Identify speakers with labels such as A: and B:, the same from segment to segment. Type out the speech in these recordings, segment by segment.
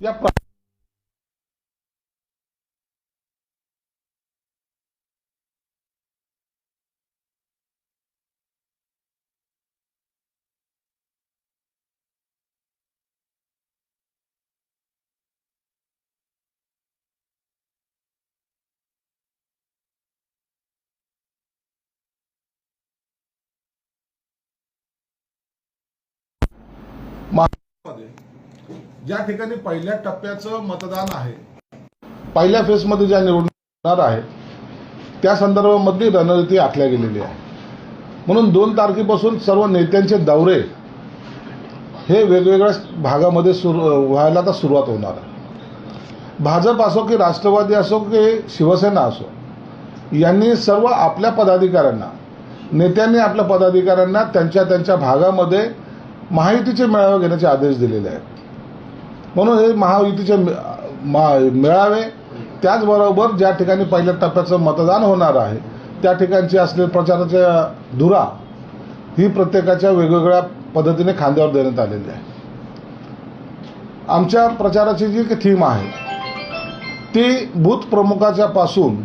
A: E a parte. Mas... ज्या ठिकाणी पहिल्या टप्प्याचं मतदान आहे. पहिल्या फेजमध्ये ज्या निवडणार आहेत त्या संदर्भामधली रणनीती आखल्या गेलेली आहे. म्हणून दोन तारखेपासून सर्व नेत्यांचे दौरे हे वेगवेगळ्या भागामध्ये सुरू व्हायला आता सुरुवात होणार आहे. भाजप असो की राष्ट्रवादी असो की शिवसेना असो यांनी सर्व आपल्या पदाधिकाऱ्यांना नेत्यांनी आपल्या पदाधिकाऱ्यांना त्यांच्या त्यांच्या भागामध्ये माहितीचे मेळावे घेण्याचे आदेश दिलेले आहेत. म्हणून हे महायुतीचे मा- मेळावे त्याचबरोबर ज्या ठिकाणी पहिल्या टप्प्याचं मतदान होणार आहे त्या ठिकाणची असलेल्या प्रचाराच्या धुरा ही प्रत्येकाच्या वेगवेगळ्या पद्धतीने खांद्यावर देण्यात आलेली आहे. आमच्या प्रचाराची जी थीम आहे ती बूथ प्रमुखाच्या पासून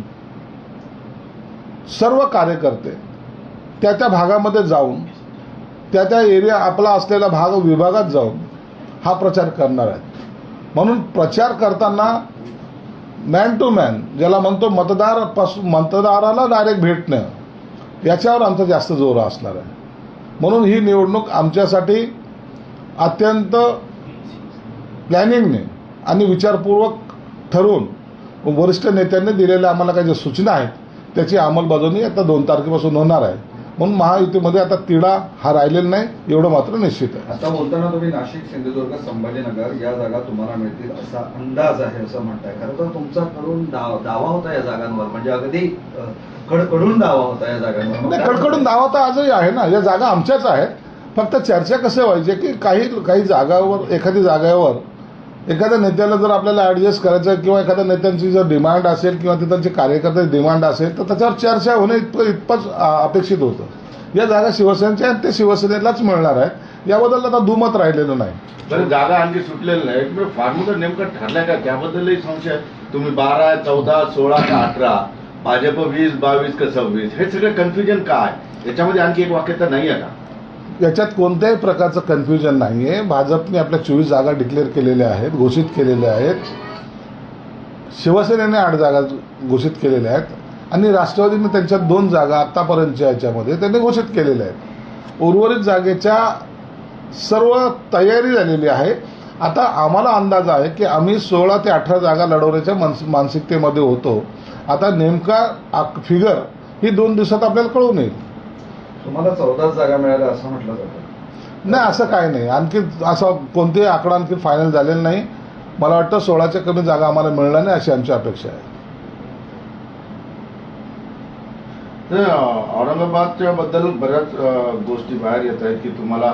A: सर्व कार्यकर्ते त्या त्या भागामध्ये जाऊन त्या त्या एरिया आपला असलेला भाग विभागात जाऊन हा प्रचार करणार आहेत. म्हणून प्रचार करताना मॅन टू मॅन ज्याला म्हणतो मतदारपासून मतदाराला डायरेक्ट भेटणं याच्यावर आमचा जास्त जोर असणार आहे. म्हणून ही निवडणूक आमच्यासाठी अत्यंत प्लॅनिंगने आणि विचारपूर्वक ठरवून वरिष्ठ नेत्यांनी दिलेल्या आम्हाला काही ज्या सूचना आहेत त्याची अंमलबजावणी आता दोन तारखेपासून होणार आहे. म्हणून महायुतीमध्ये आता तिढा हा राहिलेला नाही एवढं मात्र निश्चित आहे.
B: आता बोलताना तुम्ही नाशिक सिंधुदुर्ग संभाजीनगर या जागा तुम्हाला मिळतील असा अंदाज आहे असं म्हणताय. खरं तर तुमच्याकडून दावा दावा होता या जागांवर म्हणजे अगदी कडकडून दावा होता या जागांवर.
A: कडकडून दावा तर आजही आहे ना या जागा आमच्याच आहेत. फक्त चर्चा कसं व्हायची की काही काही जागावर एखादी जागेवर एखाद्या नेत्याला जर आपल्याला ॲडजस्ट करायचं आहे किंवा एखाद्या नेत्यांची जर डिमांड असेल किंवा त्यांचे कार्यकर्त्याची डिमांड असेल तर त्याच्यावर चर्चा होणं इतकं इतपंच अपेक्षित होतं. या जागा शिवसेनेच्या आहेत ते शिवसेनेलाच मिळणार आहेत याबद्दल आता दुमत राहिलेलं नाही.
C: जागा आणखी सुटलेलं नाही. फॉर्म्युला नेमकं ठरलाय का? त्याबद्दलही संशय. आहे. तुम्ही बारा चौदा सोळा का अठरा? भाजप वीस बावीस का सव्वीस? हे सगळं कन्फ्युजन काय? याच्यामध्ये आणखी एक वाक्य तर नाही आहे का?
A: याच्यात कोणत्याही प्रकारचं कन्फ्युजन नाही आहे भाजपने आपल्या चोवीस जागा डिक्लेअर केलेल्या आहेत घोषित केलेल्या आहेत. शिवसेनेने आठ जागा घोषित केलेल्या आहेत. आणि राष्ट्रवादीने त्यांच्या दोन जागा आत्तापर्यंतच्या याच्यामध्ये त्यांनी घोषित केलेल्या आहेत. उर्वरित जागेच्या सर्व तयारी झालेली आहे. आता आम्हाला अंदाज आहे की आम्ही सोळा ते अठरा जागा लढवण्याच्या मानस मानसिकतेमध्ये होतो. आता नेमका फिगर ही दोन दिवसात आपल्याला कळून येईल.
B: तुम्हाला चौदाच जागा मिळाल्या असं म्हटलं जातं.
A: नाही असं काय नाही. आणखी असं कोणतेही आकडा आणखी फायनल झालेला नाही. मला वाटतं सोळाच्या कमी जागा आम्हाला मिळणार नाही अशी आमची अपेक्षा आहे.
C: औरंगाबादच्या बद्दल बऱ्याच गोष्टी बाहेर येत आहेत की तुम्हाला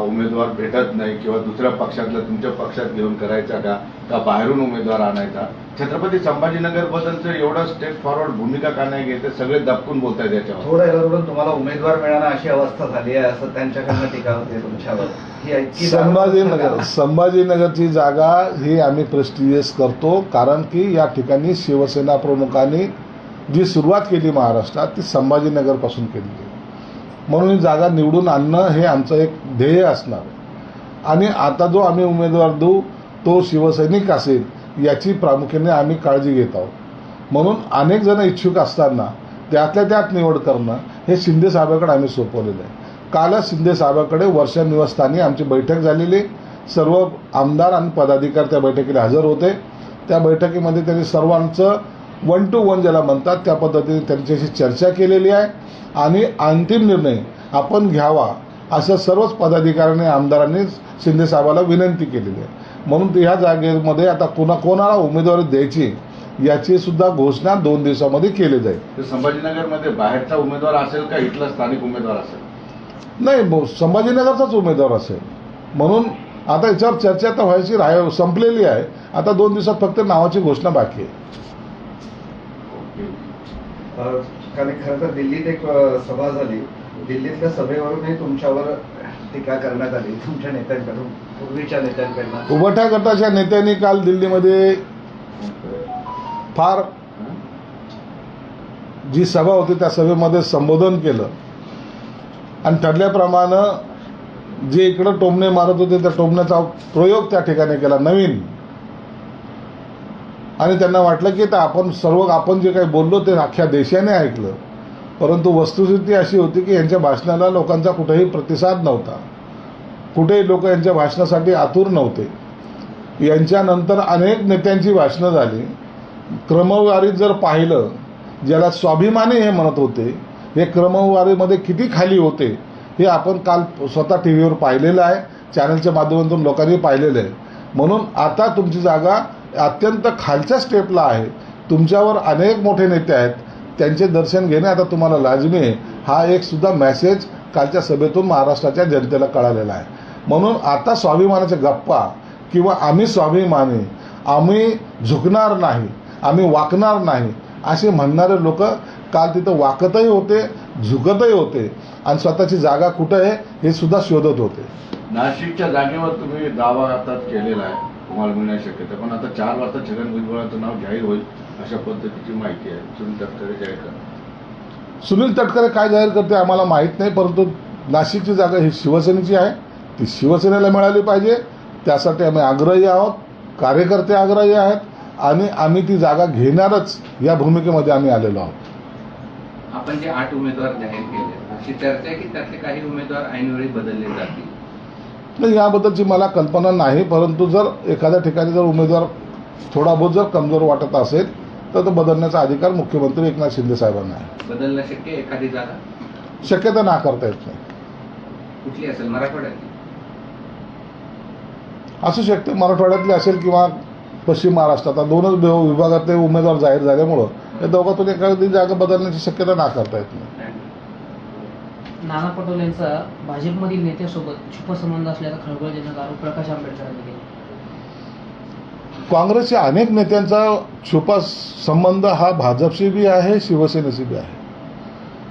C: उमेदवार भेटत नाही किंवा दुसऱ्या पक्षातला तुमच्या पक्षात घेऊन करायचा का? का बाहेरून उमेदवार आणायचा? छत्रपती संभाजीनगर बद्दलचं एवढं स्टेट फॉरवर्ड भूमिका का नाही घेते सगळे दबकून बोलत आहेत याच्यावर.
B: थोडं याच्यावरून तुम्हाला उमेदवार मिळाणं अशी अवस्था झाली आहे असं त्यांच्याकडनं टीका होते तुमच्यावर. ही
A: संभाजीनगर संभाजीनगरची जागा ही आम्ही प्रेस्टिजियस करतो कारण की या ठिकाणी शिवसेना प्रमुखांनी जी सुरुवात केली महाराष्ट्रात ती संभाजीनगरपासून केली आहे म्हणून ही जागा निवडून आणणं हे आमचं एक ध्येय असणार आणि आता जो आम्ही उमेदवार देऊ तो शिवसैनिक असेल याची प्रामुख्याने आम्ही काळजी घेत आहोत. म्हणून अनेक जण इच्छुक असताना त्यातल्या त्यात निवड करणं हे शिंदे साहेबाकडे आम्ही सोपवलेलं आहे. कालच शिंदे साहेबाकडे वर्षा निवासस्थानी आमची बैठक झालेली. सर्व आमदार आणि पदाधिकारी त्या बैठकीला हजर होते. त्या बैठकीमध्ये त्यांनी सर्वांचं वन टू वन ज्याला म्हणतात त्या पद्धतीने त्यांच्याशी चर्चा केलेली आहे. आणि अंतिम निर्णय आपण घ्यावा असं सर्वच पदाधिकाऱ्यांनी आमदारांनी शिंदे साहेबाला विनंती केलेली आहे. म्हणून ह्या जागेमध्ये आता कोणा कोणाला उमेदवारी द्यायची याची सुद्धा घोषणा दोन दिवसामध्ये केली जाईल.
C: तर संभाजीनगरमध्ये बाहेरचा उमेदवार असेल का इथला स्थानिक उमेदवार असेल?
A: नाही ब- संभाजीनगरचाच उमेदवार असेल. म्हणून आता याच्यावर चर्चा तर व्हायची राह संपलेली आहे. आता दोन दिवसात फक्त नावाची घोषणा बाकी आहे.
B: कारण खरं तर दिल्लीत एक सभा झाली. दिल्लीतल्या सभेवरूनही तुमच्यावर टीका करण्यात आली? तुमच्या नेत्यांकडून पूर्वीच्या
A: उभटा गटाच्या नेत्यांनी काल दिल्लीमध्ये फार जी सभा होती त्या सभेमध्ये संबोधन केलं. आणि ठरल्याप्रमाणे जे इकडं टोमणे मारत होते त्या टोमण्याचा प्रयोग त्या ठिकाणी केला नवीन. आणि त्यांना वाटलं की तर आपण सर्व आपण जे काही बोललो ते अख्ख्या देशाने ऐकलं. परंतु वस्तुस्थिती अशी होती की यांच्या भाषणाला लोकांचा कुठेही प्रतिसाद नव्हता. कुठेही लोक यांच्या भाषणासाठी आतुर नव्हते. यांच्यानंतर अनेक नेत्यांची भाषणं झाली. क्रमवारीत जर पाहिलं ज्याला स्वाभिमानी हे म्हणत होते हे क्रमवारीमध्ये किती खाली होते हे आपण काल स्वतः टी व्हीवर पाहिलेलं आहे चॅनलच्या माध्यमातून लोकांनी पाहिलेलं आहे. म्हणून आता तुमची जागा अत्यंत खालच्या स्टेपला आहे. तुमच्यावर अनेक मोठे नेते आहेत. त्यांचे दर्शन घेणे आता तुम्हाला लाजमी आहे. हा एक सुद्धा मेसेज कालच्या सभेतून महाराष्ट्राच्या जनतेला कळालेला आहे. म्हणून आता स्वाभिमानाच्या गप्पा किंवा आम्ही स्वाभिमानी आम्ही झुकणार नाही आम्ही वाकणार नाही असे म्हणणारे लोक काल तिथं वाकतही होते झुकतही होते. आणि स्वतःची जागा कुठं आहे हे सुद्धा शोधत होते.
C: नाशिकच्या जागेवर तुम्ही दावा आता केलेला आहे. तुम्हाला मिळण्याची शक्यता पण आता चार वाजता छगन भुजबळाचं नाव जाहीर होईल. अशा पद्धतीची माहिती आहे. सुनील तटकरे जाहीर करणार
A: सुनील तटकरे काय जाहीर करते आम्हाला माहीत नाही परंतु नाशिकची जागा ही शिवसेनेची आहे. ती शिवसेनेला मिळाली पाहिजे. त्यासाठी आम्ही आग्रही आहोत. कार्यकर्ते आग्रही आहेत. आणि आम्ही ती जागा घेणारच या भूमिकेमध्ये आम्ही आलेलो आहोत.
D: आपण जे आठ उमेदवार जाहीर केले अशी चर्चा आहे की त्यातले काही उमेदवार ऐनवेळी बदलले जातील?
A: नाही याबद्दलची मला कल्पना नाही परंतु जर एखाद्या ठिकाणी जर उमेदवार थोडा बहुत जर कमजोर वाटत असेल तर तो बदलण्याचा अधिकार मुख्यमंत्री एकनाथ शिंदे साहेबांना आहे.
D: बदलणं शक्य आहे एखादी जागा?
A: शक्यता नाकारता येत नाही.
D: कुठली असेल? मराठवाड्यात?
A: असू शकते. मराठवाड्यातले असेल किंवा पश्चिम महाराष्ट्रात. आता दोनच विभाग- विभागातले उमेदवार जाहीर झाल्यामुळं या दोघातून एखादी जागा बदलण्याची शक्यता नाकारता येत नाही.
E: नाना पटोले यांचा भाजपमधील नेत्यासोबत छुपसंबंध असल्याचा खळबळजनक आरोप प्रकाश आंबेडकरांनी केला.
A: काँग्रेसच्या अनेक नेत्यांचा छुपा संबंध हा भाजपशी बी आहे शिवसेनेशी बी आहे.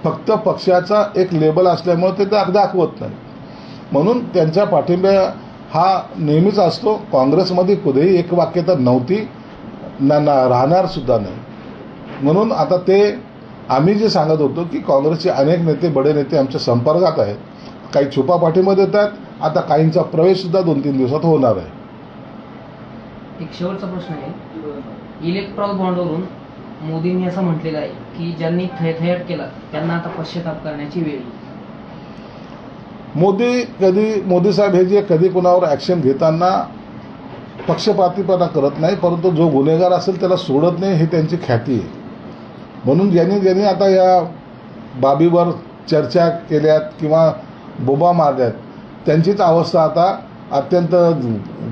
A: फक्त पक्षाचा एक लेबल असल्यामुळे ते दाख दाखवत नाही. म्हणून त्यांच्या पाठिंब्या हा नेहमीच असतो. काँग्रेसमध्ये कुठेही एक वाक्यता नव्हती ना ना राहणार सुद्धा नाही. म्हणून आता ते आम्ही जे सांगत होतो की काँग्रेसचे अनेक नेते बडे नेते आमच्या संपर्कात आहेत. काही छुपा पाठिंबा देतात. आता काहींचा प्रवेशसुद्धा दोन तीन दिवसात होणार आहे.
E: एक शेवटचा प्रश्न आहे. इलेक्ट्रॉल बॉन्डवरून मोदींनी असं म्हटलेलं आहे की ज्यांनी थयथयाट केला त्यांना आता पश्चाताप करण्याची वेळ
A: मोदी कधी मोदी साहेब हे जे कधी कुणावर ॲक्शन घेताना पक्षपातीपणा करत नाही परंतु जो गुन्हेगार असेल त्याला सोडत नाही ही त्यांची ख्याती आहे. म्हणून ज्यांनी ज्यांनी आता या बाबीवर चर्चा केल्यात किंवा बोबा मारल्यात त्यांचीच अवस्था आता अत्यंत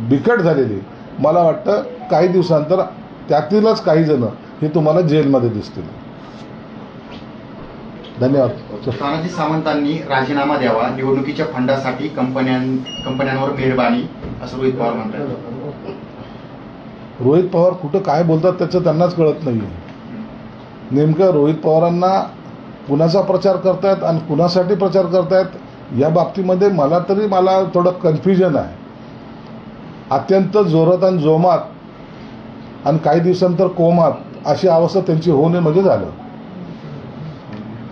A: बिकट झालेली मला वाटतं काही दिवसांतर त्यातीलच काही जण हे तुम्हाला जेलमध्ये दिसतील. धन्यवाद.
F: तानाजी सावंतांनी राजीनामा द्यावा. निवडणुकीच्या फंडासाठी कंपन्यां कंपन्यांवर मेहरबानी असं रोहित पवार म्हणतात.
A: रोहित पवार कुठं काय बोलतात त्याचं त्यांनाच कळत नाही नेमकं रोहित पवारांना कुणाचा प्रचार करतायत आणि कुणासाठी प्रचार करतायत या बाबतीमध्ये मला तरी मला थोडं कन्फ्युजन आहे. अत्यंत जोरात आणि जोमात आणि काही दिवसांतर कोमात अशी अवस्था त्यांची होणे म्हणजे झालं.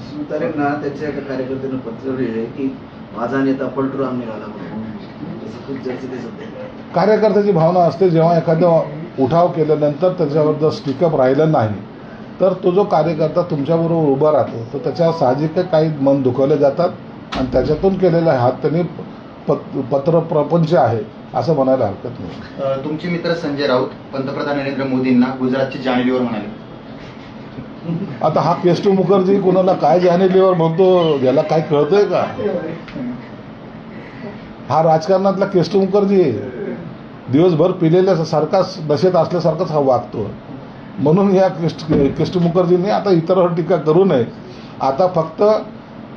G: सुतारेंना त्याच्या एका कार्यकर्त्यानं पत्र लिहिले की माझा नेता पलटूराम निघाला म्हणून. तसं खूप चर्चेत आहे सध्या.
A: कार्यकर्त्याची भावना असते जेव्हा एखादा उठाव केल्यानंतर त्याच्यावर जर स्टिकअप राहिलं नाही तर तो जो कार्यकर्ता तुमच्याबरोबर उभा राहतो तर त्याच्या साहजिक काही मन दुखवले जातात आणि त्याच्यातून केलेला हात त्यांनी पत पत्र प्रपंच आहे. असं म्हणायला हरकत नाही.
F: तुमचे मित्र संजय राऊत पंतप्रधान नरेंद्र मोदींना गुजरातचे जानेलीवर म्हणाले.
A: आता हा केस्टू मुखर्जी कोणाला काय जाणीलीवर म्हणतो याला काय कळतंय का? हा राजकारणातला केस्टू मुखर्जी दिवसभर पिलेल्या सारखाच नशेत असल्यासारखाच हा वागतो. म्हणून या केस्ट केस्टू मुखर्जींनी आता इतरांवर टीका करू नये. आता फक्त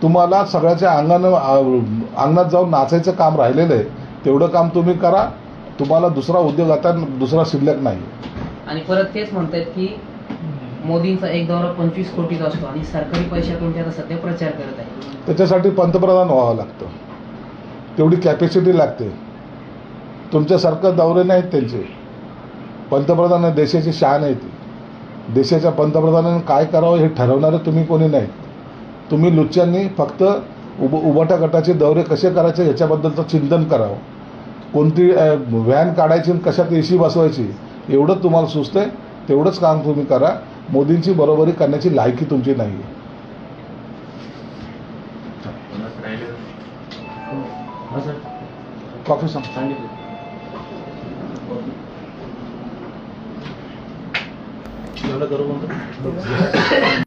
A: तुम्हाला सगळ्याच्या अंगानं अंगणात जाऊन नाचायचं काम राहिलेलं आहे. तेवढं काम तुम्ही करा. तुम्हाला दुसरा उद्योग आता दुसरा शिल्लक नाही.
E: आणि परत तेच म्हणतायत की मोदींचा एक दौरा पंचवीस कोटीचा असतो आणि सरकारी पैशातून ते आता सध्या प्रचार करत आहे
A: त्याच्यासाठी पंतप्रधान व्हावं लागतं. तेवढी कॅपॅसिटी लागते. तुमच्यासारखं दौरे नाहीत त्यांचे. पंतप्रधान देशाची शान आहे ती. देशाच्या पंतप्रधानांनी काय करावं हे ठरवणारे तुम्ही कोणी नाहीत. तुम्ही लुच्च्यांनी फक्त उब उबाटा गटाचे दौरे कसे करायचे याच्याबद्दलचं चिंतन करावं. कोणती व्हॅन काढायची आणि कशात एसी बसवायची एवढं तुम्हाला सुचतंय तेवढंच काम तुम्ही करा. मोदींची बरोबरी करण्याची लायकी तुमची नाही आहे कॉफी सांग
G: एवढं करू म्हणतो?